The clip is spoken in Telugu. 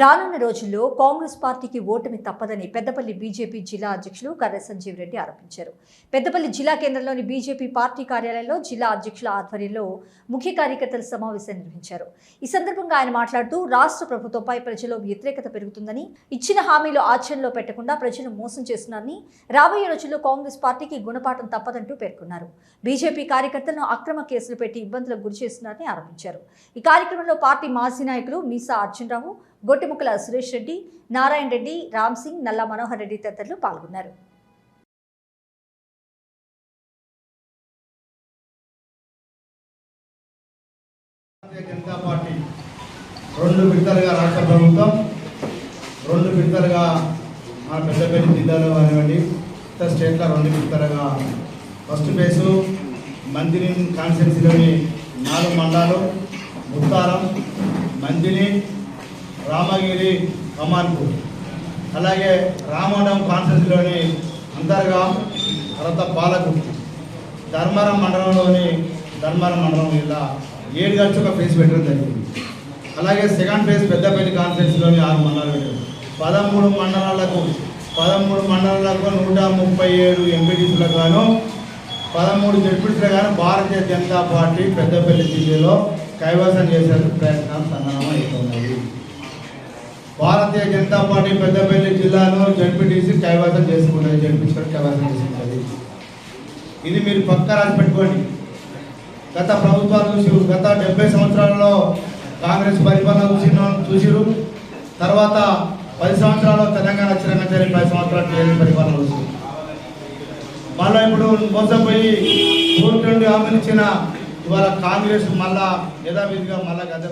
రానున్న రోజుల్లో కాంగ్రెస్ పార్టీకి ఓటమి తప్పదని పెద్దపల్లి బీజేపీ జిల్లా అధ్యక్షులు కర్ర సంజీవ్ రెడ్డి ఆరోపించారు. పెద్దపల్లి జిల్లా కేంద్రంలోని బీజేపీ పార్టీ కార్యాలయంలో జిల్లా అధ్యక్షుల ఆధ్వర్యంలో ముఖ్య కార్యకర్తల సమావేశం నిర్వహించారు. ఈ సందర్భంగా ఆయన మాట్లాడుతూ రాష్ట్ర ప్రభుత్వంపై ప్రజల్లో వ్యతిరేకత పెరుగుతుందని ఇచ్చిన హామీలు ఆచరణలో పెట్టకుండా ప్రజలు మోసం చేస్తున్నారని రాబోయే రోజుల్లో కాంగ్రెస్ పార్టీకి గుణపాఠం తప్పదంటూ పేర్కొన్నారు. బీజేపీ కార్యకర్తలను అక్రమ కేసులు పెట్టి ఇబ్బందులకు గురి చేస్తున్నారని ఆరోపించారు. ఈ కార్యక్రమంలో పార్టీ మాజీ నాయకులు మీసా అర్జునరావు గొట్టిముక్కల సురేష్ రెడ్డి నారాయణ రెడ్డి రామ్ సింగ్ నల్లా మనోహర్ రెడ్డి తదితరులు పాల్గొన్నారు. జనతా పార్టీ రెండు విడతలుగా రాష్ట్ర ప్రభుత్వం రెండు విడతలుగా మన పెద్దపల్లి జిల్లాలో కానివ్వండి ఇతర స్టేట్లో రెండు విడతలుగా ఫస్ట్ ఫేసు మందిని కాన్స్టిట్యున్సీలోని నాలుగు మండలాలు ముత్తారం మందిని రామగిరి కమాన్పూర్ అలాగే రామడం కాన్స్టిట్యున్సీలోని అంతర్గా తర్వాత పాలకుర్తి. ధర్మరం మండలంలోని ధర్మరం మండలం ఇలా ఏడు కలిసి ఒక ఫేజ్ పెట్టడం జరిగింది. అలాగే సెకండ్ ఫేజ్ పెద్దపల్లి కాన్ఫరెన్స్లోని ఆరు మండలాలు పెట్టారు. పదమూడు మండలాలకు పదమూడు మండలాలకు నూట ముప్పై ఏడు ఎంపీటీసులకు గాను పదమూడు జడ్పీటీసీలకు గాను భారతీయ జనతా పార్టీ పెద్దపల్లి జిల్లాలో కైవసం చేసే ప్రయత్నాలు సన్నాహం అవుతున్నాయి భారతీయ జనతా పార్టీ పెద్దపల్లి జిల్లాలో జడ్పీటీసీ కైవాసం చేసుకున్నది జడ్పీసీ కైవాసం చేసుకుంటుంది ఇది మీరు పక్క రాసి పెట్టుకోండి. గత ప్రభుత్వాలు చూసిరు గత డెబ్బై సంవత్సరాలలో కాంగ్రెస్ పరిపాలన చూసిన చూసిరు. తర్వాత పది సంవత్సరాలు తెలంగాణ వచ్చినాక చేరి పది సంవత్సరాలు టీఆర్ఎస్ పరిపాలన చూసి మళ్ళీ ఇప్పుడు మోసపోయి కోర్టు నుండి హామీలు ఇచ్చిన ఇవాళ కాంగ్రెస్ మళ్ళా యథావిధిగా మళ్ళా గద్దె